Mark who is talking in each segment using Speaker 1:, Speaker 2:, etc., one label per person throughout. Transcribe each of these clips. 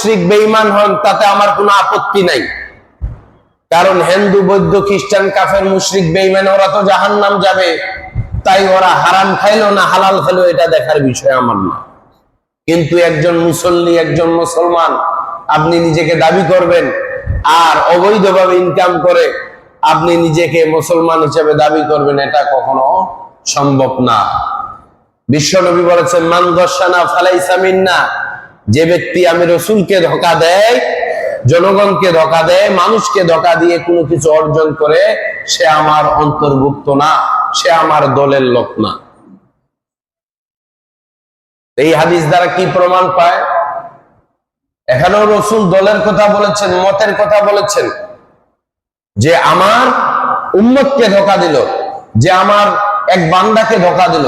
Speaker 1: মুশরিক বেঈমান হন, তাতে আমার কোনো আপত্তি নাই। কারণ হিন্দু, বৌদ্ধ, খ্রিস্টান, কাফের, মুশরিক, বেঈমান, ওরা তো জাহান্নাম যাবে। তাই ওরা হারাম খাইলো না হালাল খাইলো, এটা দেখার বিষয় আমার না। কিন্তু একজন মুসল্লি, একজন মুসলমান, আপনি নিজেকে দাবি করবেন আর অবৈধভাবে ইনকাম করে আপনি নিজেকে মুসলমান হিসেবে দাবি করবেন, এটা কখনো সম্ভব না। বিশ্বনবী বলেছেন, মান দর্শানা ফালাইসা মিন্না। যে ব্যক্তি আমি রসুলকে ধোকা দেয়, জনগণকে ধোকা দেয়, মানুষকে ধোকা দিয়ে কোনো কিছু অর্জন করে, সে আমার অন্তর্ভুক্ত না, সে আমার দলের লোক না। এই হাদিস দ্বারা কি প্রমাণ পায়? এখানেও রসুল দলের কথা বলেছেন, মতের কথা বলেছেন। যে আমার উম্মতকে ধোকা দিল, যে আমার এক বান্দাকে ধোকা দিল,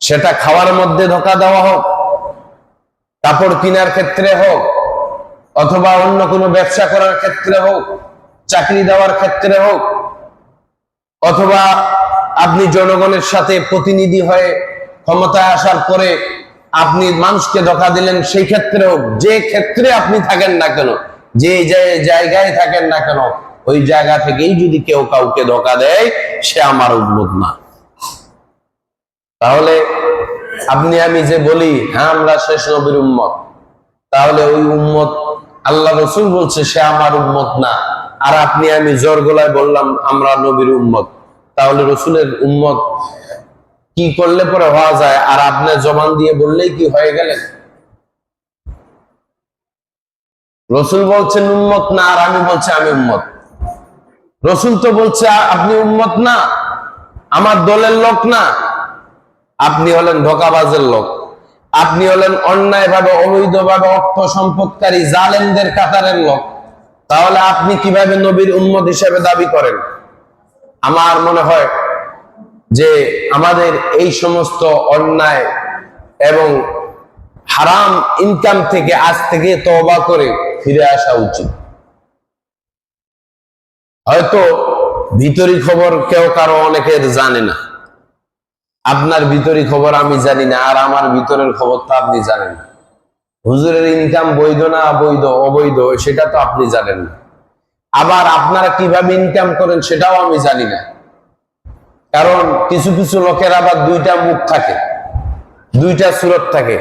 Speaker 1: সেটা খাওয়ার মধ্যে ধোকা দেওয়া হোক কাপড় কেনার ক্ষেত্রে হোক, অথবা অন্য কোনো ব্যবসা করার ক্ষেত্রে হোক, চাকরি দেওয়ার ক্ষেত্রে হোক, অথবা আপনি জনগণের সাথে প্রতিনিধি হয়ে ক্ষমতায় আসার পরে আপনি মানুষকে ধোকা দিলেন, সেই ক্ষেত্রে হোক, যে ক্ষেত্রে আপনি থাকেন না কেন, যে জায়গায় থাকেন না কেন, ওই জায়গা থেকেই যদি কেউ কাউকে ধোকা দেয়, সে আমার উন্মত না। তাহলে আপনি আমি যে বলি হ্যাঁ আমরা শেষ নবীর উম্মত। তাহলে ওই উম্মত আল্লাহ রসুল বলছে, সে আমার উম্মত না। আর আপনি আমি জোর গলায় বললাম, আমরা নবীর উম্মত। তাহলে রসুলের উম্মত কি করলে পরে হওয়া যায়? আর আপনি জবান দিয়ে বললেই কি হয়ে গেলেন? রসুল বলছেন, উম্মত না, আর আমি বলছি, আমি উম্মত। রসুল তো বলছে, আপনি উম্মত না, আমার দলের লোক না। আপনি হলেন ধোকাবাজের লোক। আপনি হলেন অন্যায়ভাবে, অবৈধভাবে অর্থ সম্পদকারী, জালেমদের কাতারের লোক। তাহলে আপনি কীভাবে নবীর উম্মত হিসেবে দাবি করেন? আমার মনে হয় যে আমাদের এই সমস্ত অন্যায় এবং হারাম ইনকাম থেকে আজ থেকে তওবা করে ফিরে আসা উচিত। হয়তো ভিতরি খবর কেউ কারও অনেকের জানে না। আপনার ভিতরি খবর আমি জানি না, আর আমার ভিতরের খবর তো আপনি জানেন হুজুরের ইনকাম বৈধ না অবৈধ? অবৈধ, সেটা তো আপনি জানেন না। আবার আপনারা কীভাবে ইনকাম করেন সেটাও আমি জানি না। কারণ কিছু কিছু লোকের আবার দুইটা মুখ থাকে, দুইটা সুরত থাকে।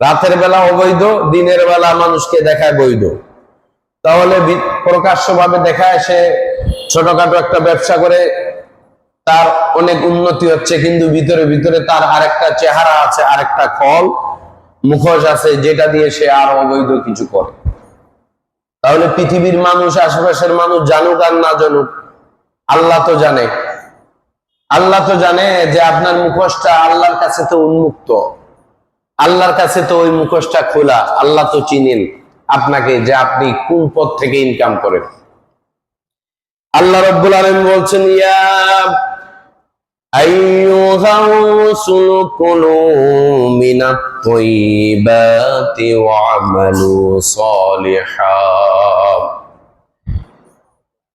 Speaker 1: রাতের বেলা অবৈধ, দিনের বেলা মানুষকে দেখায় বৈধ। তাহলে প্রকাশ্যভাবে দেখায় সে ছোটখাটো একটা ব্যবসা করে তার অনেক উন্নতি হচ্ছে, কিন্তু ভিতরে ভিতরে তার আরেকটা চেহারা আছে, আরেকটা কল মুখোশ আছে, যেটা দিয়ে সে আর অবৈধ কিছু করে। তাহলে পৃথিবীর মানুষ, আশেপাশের মানুষ জানুক আর না জানুক, আল্লাহ তো জানে। আল্লাহ তো জানে যে আপনার মুখোশটা আল্লাহর কাছে তো উন্মুক্ত। আল্লাহর কাছে তো ওই মুখোশটা খোলা। আল্লাহ তো চিনেন আপনাকে যে আপনি কোন পথ থেকে ইনকাম করেন। আল্লাহ রব্বুল আলামিন বলছেন, ইয়া আইয়ুহা রুসুল কুলু মিনাত তাইয়্যিবাতি ওয়া'মালু সালিহা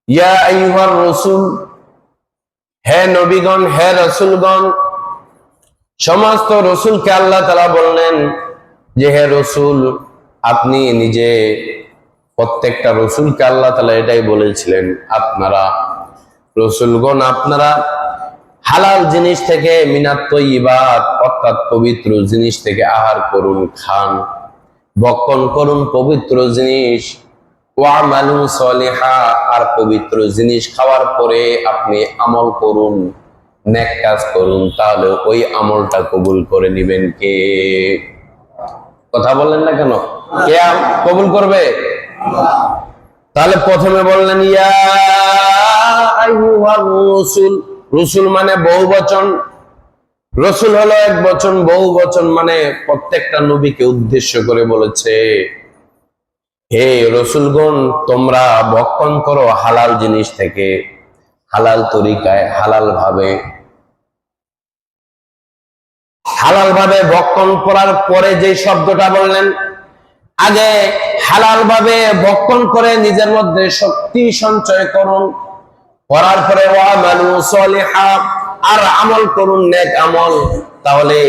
Speaker 1: ইয়া আইয়ুহার রাসূল হে নবীগণ, হে রাসূলগণ, সমস্ত রসুলকে আল্লাহ তালা বললেন যে, হে রসুল, আপনি নিজে প্রত্যেকটা রসুলকে আল্লাহ তালা এটাই বলেছিলেন, আপনারা রসুলগণ, আপনারা হালাল জিনিস থেকে মিনাত তৈবাত অর্থাৎ পবিত্র জিনিস থেকে আহার করুন, খান। বক্ষণ করুন, পবিত্র জিনিস। আর পবিত্র জিনিস খাওয়ার পরে আপনি আমল করুন, নেক কাজ করুন, তাহলে ওই আমলটা কবুল করে নিবেন কে? কথা বললেন না কেন? কে কবুল করবে? তাহলে প্রথমে বললেন, ইয়া রসুল মানে বহু বচন। রসুল হলো এক বচন, বহু বচন মানে প্রত্যেকটা নবীকে উদ্দেশ্য করে বলেছে। হে রসুলগণ, তোমরা ভক্ষণ করো হালাল জিনিস থেকে, হালাল তরিকায় হালাল ভাবে হালাল ভাবে ভক্ষণ করার পরে যে শব্দটা বললেন, আগে হালাল ভাবে ভক্ষণ করে নিজের মধ্যে শক্তি সঞ্চয় করুন। করার পরে আর আমল করুন নেক আমল তাহলে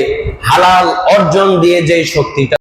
Speaker 1: হালাল অর্জন দিয়ে যে শক্তিটা